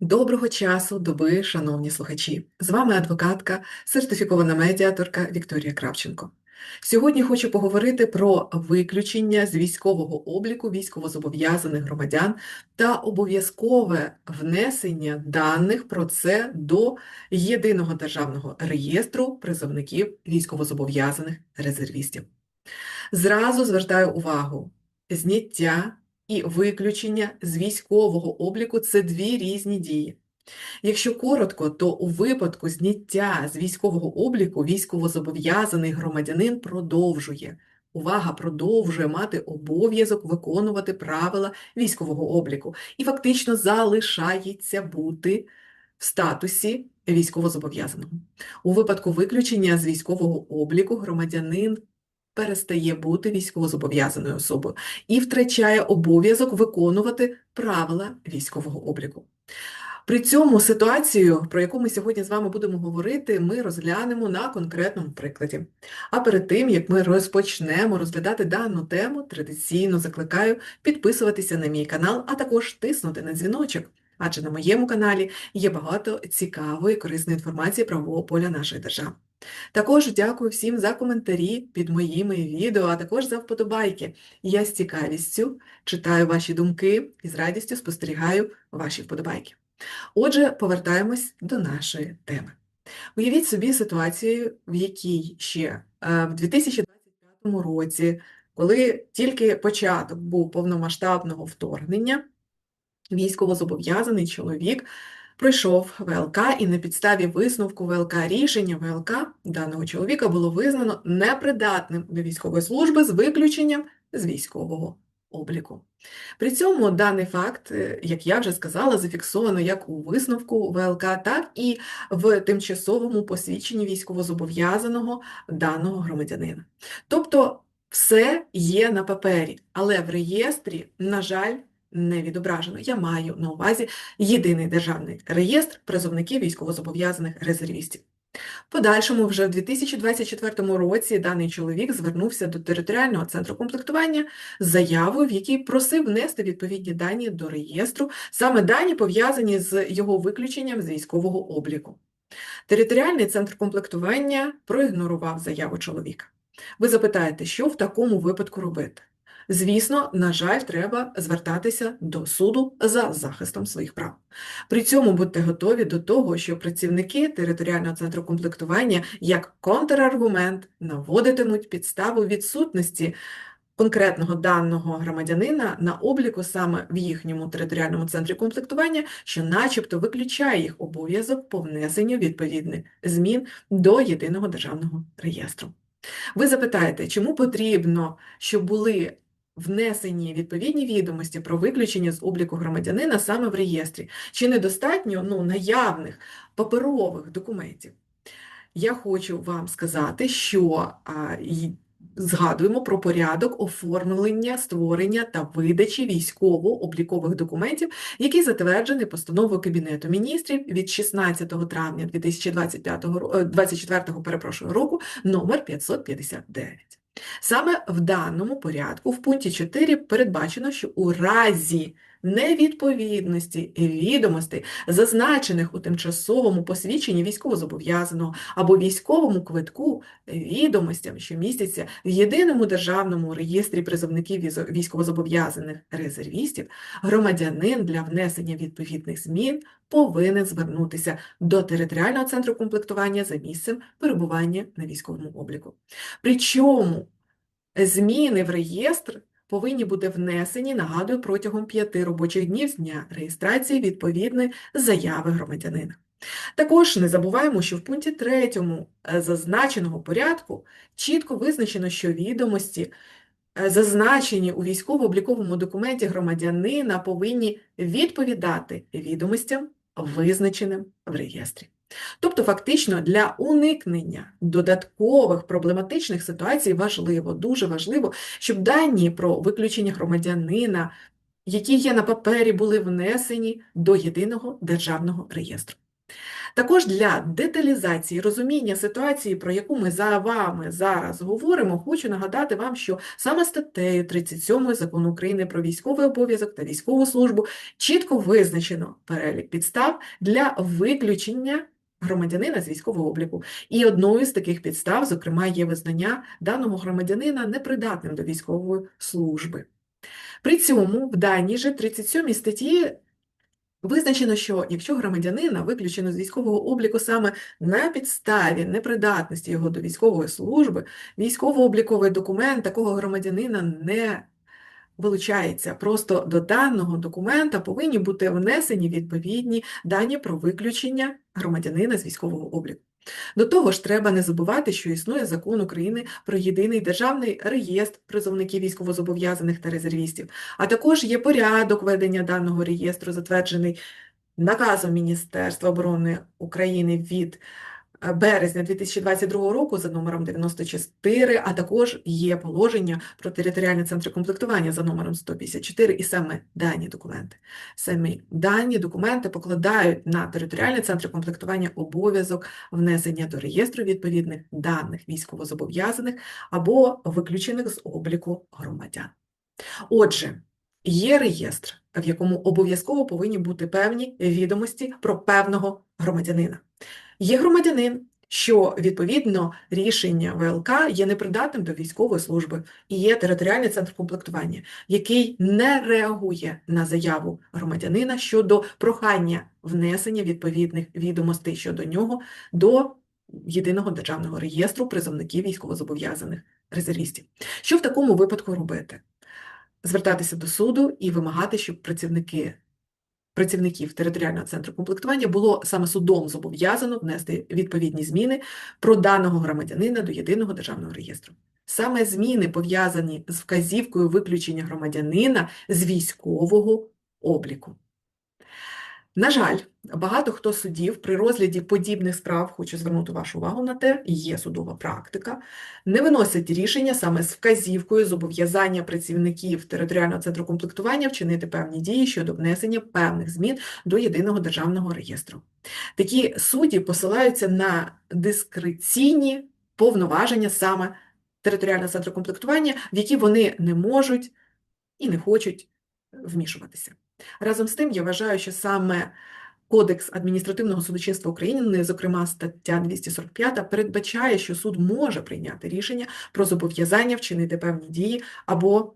Доброго часу, доби, шановні слухачі! З вами адвокатка, сертифікована медіаторка Вікторія Кравченко. Сьогодні хочу поговорити про виключення з військового обліку військовозобов'язаних громадян та обов'язкове внесення даних про це до Єдиного державного реєстру призовників військовозобов'язаних резервістів. Зразу звертаю увагу, зняття і виключення з військового обліку це дві різні дії. Якщо коротко, то у випадку зняття з військового обліку військовозобов'язаний громадянин продовжує. Увага, продовжує мати обов'язок виконувати правила військового обліку і фактично залишається бути в статусі військовозобов'язаного. У випадку виключення з військового обліку громадянин перестає бути військовозобов'язаною особою і втрачає обов'язок виконувати правила військового обліку. При цьому ситуацію, про яку ми сьогодні з вами будемо говорити, ми розглянемо на конкретному прикладі. А перед тим, як ми розпочнемо розглядати дану тему, традиційно закликаю підписуватися на мій канал, а також тиснути на дзвіночок, адже на моєму каналі є багато цікавої корисної інформації правового поля нашої держави. Також дякую всім за коментарі під моїми відео, а також за вподобайки. Я з цікавістю читаю ваші думки і з радістю спостерігаю ваші вподобайки. Отже, повертаємось до нашої теми. Уявіть собі ситуацію, в якій ще е, в 2025 році, коли тільки початок був повномасштабного вторгнення, військовозобов'язаний чоловік пройшов ВЛК, і на підставі висновку ВЛК рішення ВЛК даного чоловіка було визнано непридатним до військової служби з виключенням з військового обліку. При цьому даний факт, е, як я вже сказала, зафіксовано як у висновку ВЛК, так і в тимчасовому посвідченні військовозобов'язаного даного громадянина. Тобто все є на папері, але в реєстрі, на жаль, не відображено. Я маю на увазі єдиний державний реєстр призовників військовозобов'язаних резервістів. Подальшому, вже в 2024 році, даний чоловік звернувся до територіального центру комплектування з заявою, в якій просив внести відповідні дані до реєстру, саме дані пов'язані з його виключенням з військового обліку. Територіальний центр комплектування проігнорував заяву чоловіка. Ви запитаєте, що в такому випадку робити? Звісно, на жаль, треба звертатися до суду за захистом своїх прав. При цьому будьте готові до того, що працівники територіального центру комплектування як контраргумент наводитимуть підставу відсутності конкретного даного громадянина на обліку саме в їхньому територіальному центрі комплектування, що начебто виключає їх обов'язок по внесенню відповідних змін до єдиного державного реєстру. Ви запитаєте, чому потрібно, щоб були внесені відповідні відомості про виключення з обліку громадянина саме в реєстрі, чи недостатньо ну, наявних паперових документів. Я хочу вам сказати, що згадуємо про порядок оформлення, створення та видачі військово-облікових документів, який затверджений постановою Кабінету міністрів від 16 травня 2024 перепрошую, року номер 559. Саме в даному порядку в пункті 4 передбачено, що у разі невідповідності відомостей, зазначених у тимчасовому посвідченні військовозобов'язаного або військовому квитку відомостям, що містяться в єдиному державному реєстрі призовників військовозобов'язаних резервістів, громадянин для внесення відповідних змін повинен звернутися до територіального центру комплектування за місцем перебування на військовому обліку. Причому зміни в реєстр повинні бути внесені, нагадую, протягом п'яти робочих днів з дня реєстрації відповідної заяви громадянина. Також не забуваємо, що в пункті 3 е, зазначеного порядку чітко визначено, що відомості, е, зазначені у військово-обліковому документі громадянина, повинні відповідати відомостям, визначеним в реєстрі. Тобто, фактично, для уникнення додаткових проблематичних ситуацій важливо, дуже важливо, щоб дані про виключення громадянина, які є на папері, були внесені до єдиного державного реєстру. Також для деталізації розуміння ситуації, про яку ми за вами зараз говоримо, хочу нагадати вам, що саме статтею 37 Закону України про військовий обов'язок та військову службу чітко визначено перелік підстав для виключення громадянина з військового обліку. І одною з таких підстав, зокрема, є визнання даного громадянина непридатним до військової служби. При цьому в даній же 37 статті Визначено, що якщо громадянина виключено з військового обліку саме на підставі непридатності його до військової служби, військово-обліковий документ такого громадянина не вилучається. Просто до даного документа повинні бути внесені відповідні дані про виключення громадянина з військового обліку. До того ж, треба не забувати, що існує закон України про єдиний державний реєстр призовників військовозобов'язаних та резервістів, а також є порядок ведення даного реєстру, затверджений наказом Міністерства оборони України від березня 2022 року за номером 94, а також є положення про територіальні центри комплектування за номером 154 і саме дані документи. Самі дані документи покладають на територіальні центри комплектування обов'язок внесення до реєстру відповідних даних військовозобов'язаних або виключених з обліку громадян. Отже, є реєстр, в якому обов'язково повинні бути певні відомості про певного громадянина. Є громадянин, що відповідно рішення ВЛК є непридатним до військової служби і є територіальний центр комплектування, який не реагує на заяву громадянина щодо прохання внесення відповідних відомостей щодо нього до єдиного державного реєстру призовників військовозобов'язаних резервістів. Що в такому випадку робити? Звертатися до суду і вимагати, щоб працівники працівників територіального центру комплектування було саме судом зобов'язано внести відповідні зміни про даного громадянина до єдиного державного реєстру. Саме зміни пов'язані з вказівкою виключення громадянина з військового обліку. На жаль, багато хто судів при розгляді подібних справ, хочу звернути вашу увагу на те, є судова практика, не виносять рішення саме з вказівкою зобов'язання працівників територіального центру комплектування вчинити певні дії щодо внесення певних змін до єдиного державного реєстру. Такі судді посилаються на дискреційні повноваження саме територіального центру комплектування, в які вони не можуть і не хочуть вмішуватися. Разом з тим, я вважаю, що саме Кодекс адміністративного судочинства України, зокрема стаття 245, передбачає, що суд може прийняти рішення про зобов'язання вчинити певні дії або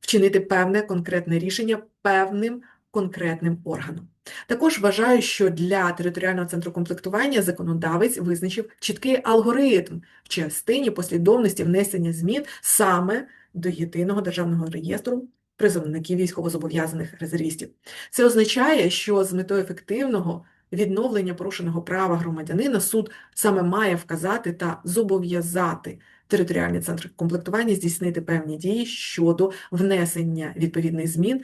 вчинити певне конкретне рішення певним конкретним органом. Також вважаю, що для територіального центру комплектування законодавець визначив чіткий алгоритм в частині послідовності внесення змін саме до єдиного державного реєстру призовників військовозобов'язаних резервістів. Це означає, що з метою ефективного відновлення порушеного права громадянина суд саме має вказати та зобов'язати територіальний центр комплектування здійснити певні дії щодо внесення відповідних змін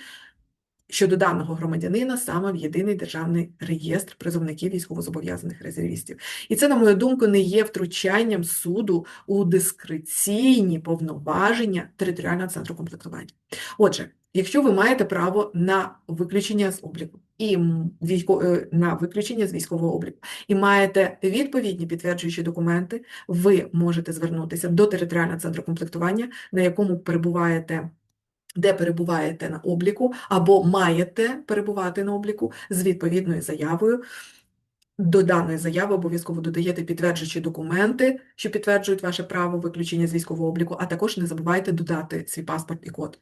щодо даного громадянина саме в єдиний державний реєстр призовників військовозобов'язаних резервістів. І це, на мою думку, не є втручанням суду у дискреційні повноваження територіального центру комплектування. Отже, якщо ви маєте право на виключення з обліку і. Е, на виключення з військового обліку і маєте відповідні підтверджуючі документи, ви можете звернутися до територіального центру комплектування, на якому перебуваєте де перебуваєте на обліку, або маєте перебувати на обліку з відповідною заявою. До даної заяви обов'язково додаєте підтверджуючі документи, що підтверджують ваше право виключення з військового обліку, а також не забувайте додати свій паспорт і код.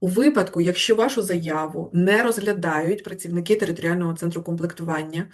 У випадку, якщо вашу заяву не розглядають працівники територіального центру комплектування,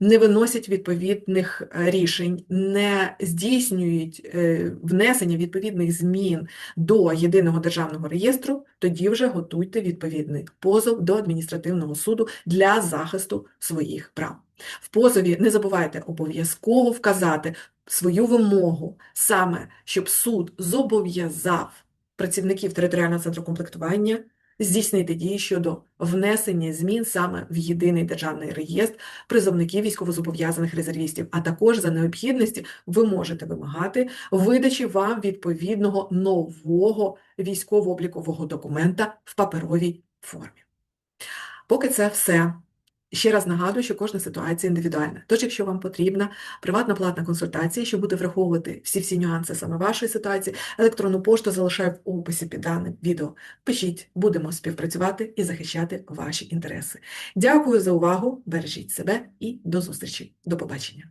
не виносять відповідних е, рішень, не здійснюють е, внесення відповідних змін до єдиного державного реєстру, тоді вже готуйте відповідний позов до адміністративного суду для захисту своїх прав. В позові не забувайте обов'язково вказати свою вимогу саме, щоб суд зобов'язав працівників територіального центру комплектування здійснити дії щодо внесення змін саме в єдиний державний реєстр призовників військовозобов'язаних резервістів, а також за необхідності ви можете вимагати видачі вам відповідного нового військово-облікового документа в паперовій формі. Поки це все. Ще раз нагадую, що кожна ситуація індивідуальна. Тож, якщо вам потрібна приватна платна консультація, що буде враховувати всі-всі нюанси саме вашої ситуації, електронну пошту залишаю в описі під даним відео. Пишіть, будемо співпрацювати і захищати ваші інтереси. Дякую за увагу, бережіть себе і до зустрічі. До побачення.